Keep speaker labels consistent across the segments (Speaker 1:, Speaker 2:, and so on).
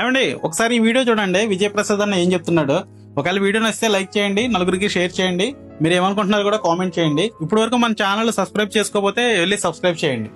Speaker 1: ఏమండి ఒకసారి ఈ వీడియో చూడండి. విజయప్రసాద్ అన్న ఏం చెప్తున్నాడు? ఒకవేళ వీడియో నచ్చితే లైక్ చేయండి నలుగురికి షేర్ చేయండి. మీరు ఏమనుకుంటున్నారు కూడా కామెంట్ చేయండి. ఇప్పటి వరకు మన ఛానల్ సబ్స్క్రైబ్ చేసుకోకపోతే వెళ్ళి సబ్స్క్రైబ్ చేయండి.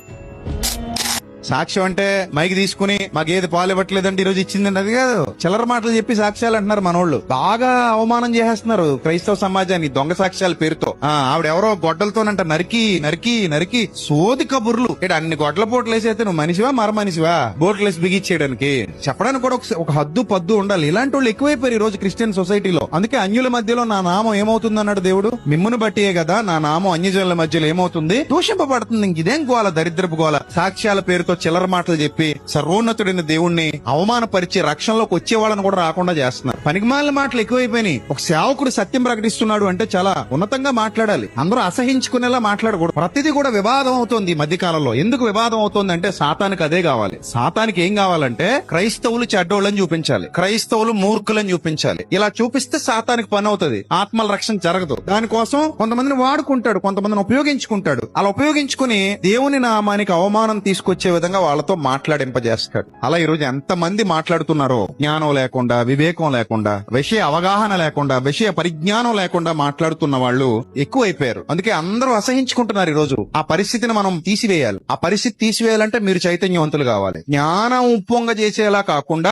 Speaker 2: సాక్ష్యం అంటే మైకి తీసుకుని మాకేది పాలు ఇవ్వట్లేదంటే ఈ రోజు ఇచ్చిందండి అది కాదు. చిల్లర మాటలు చెప్పి సాక్ష్యాలు అంటున్నారు మనోళ్ళు. బాగా అవమానం చేసేస్తున్నారు క్రైస్తవ సమాజాన్ని దొంగ సాక్ష్యాల పేరుతో. ఆ ఆవిడ ఎవరో గొడ్డలతోనంట నరికి నరికి నరికి సోది కబుర్లు. ఇక్కడ అన్ని గొడ్డల పోట్లు వేసేస్తే నువ్వు మనిషివా మర మనిషివా? బోట్లు వేసి బిగించేయడానికి. చెప్పడానికి కూడా ఒక- ఒక హద్దు పద్దు ఉండాలి. ఇలాంటి వాళ్ళు ఎక్కువైపోయారు ఈ రోజు క్రిస్టియన్ సొసైటీలో. అందుకే అన్యుల మధ్యలో నా నామం ఏమవుతుంది అన్నాడు దేవుడు? మిమ్మును బట్టియే కదా నా నామం అన్యజనుల మధ్యలో ఏమవుతుంది? దూషింపబడుతుంది. ఇంక ఇదేం గోల? దరిద్రపు గోల? సాక్ష్యాల పేరుతో చిల్లర మాటలు చెప్పి సర్వోన్నతుడైన దేవుణ్ణి అవమానపరిచి రక్షణలోకి వచ్చే వాళ్ళని కూడా రాకుండా చేస్తున్నారు పనికిమాలిన మాటలు ఎక్కువైపోయినాయి. ఒక సేవకుడు సత్యం ప్రకటిస్తున్నాడు అంటే చాలా ఉన్నతంగా మాట్లాడాలి. అందరూ అసహించుకునేలా మాట్లాడకూడదు. ప్రతిదీ కూడా వివాదం అవుతోంది ఈ మధ్య కాలంలో ఎందుకు వివాదం అవుతోంది అంటే సాతానికి అదే కావాలి. సాతానికి ఏం కావాలంటే క్రైస్తవులు చెడ్డోళ్ళని చూపించాలి. క్రైస్తవులు మూర్ఖులని చూపించాలి. ఇలా చూపిస్తే సాతానికి పని అవుతుంది. ఆత్మల రక్షణ జరగదు. దానికోసం కొంతమందిని వాడుకుంటాడు. కొంతమందిని ఉపయోగించుకుంటాడు. అలా ఉపయోగించుకుని దేవుని నామానికి అవమానం తీసుకొచ్చే విధంగా వాళ్ళతో మాట్లాడింపజేస్తాడు. అలా ఈ రోజు ఎంత మంది మాట్లాడుతున్నారో జ్ఞానం లేకుండా వివేకం లేకుండా లేకుండా విషయ అవగాహన లేకుండా విషయ పరిజ్ఞానం లేకుండా మాట్లాడుతున్న వాళ్ళు ఎక్కువైపోయారు. అందుకే అందరూ అసహించుకుంటున్నారు ఈ రోజు. ఆ పరిస్థితిని మనం తీసివేయాలి. ఆ పరిస్థితి తీసివేయాలంటే మీరు చైతన్యవంతులు కావాలి. జ్ఞానం ఉప్పొంగ చేసేలా కాకుండా